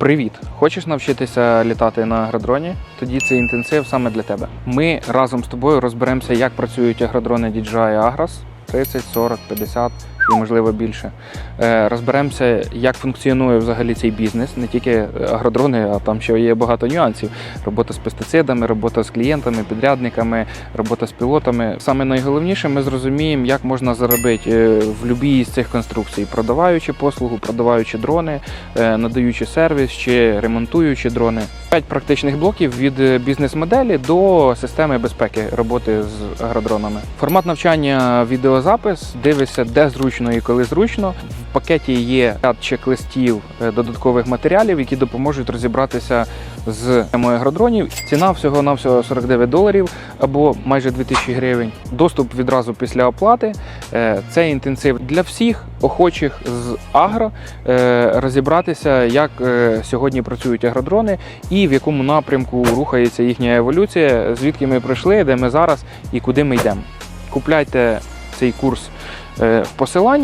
Привіт! Хочеш навчитися літати на агродроні? Тоді це інтенсив саме для тебе. Ми разом з тобою розберемося, як працюють агродрони DJI Agras 30, 40, 50 і можливо більше. Е, Розберемося, як функціонує взагалі цей бізнес, не тільки агродрони, а там ще є багато нюансів. Робота з пестицидами, робота з клієнтами, підрядниками, робота з пілотами. Саме найголовніше, ми зрозуміємо, як можна заробити е, в будь-якій з цих конструкцій, продаваючи послугу, продаваючи дрони, е, надаючи сервіс чи ремонтуючи дрони. П'ять практичних блоків від бізнес-моделі до системи безпеки роботи з агродронами. Формат навчання відеозапис. Дивишся, де зручно і коли зручно. В пакеті є ряд чек-листів е, додаткових матеріалів, які допоможуть розібратися з темою агродронів. Ціна всього на всього 49 доларів або майже 2000 гривень. Доступ відразу після оплати. Е, Це інтенсив для всіх охочих з агро е, розібратися, як сьогодні працюють агродрони і в якому напрямку рухається їхня еволюція, звідки ми прийшли, де ми зараз і куди ми йдемо. Купляйте цей курс е, в посиланні.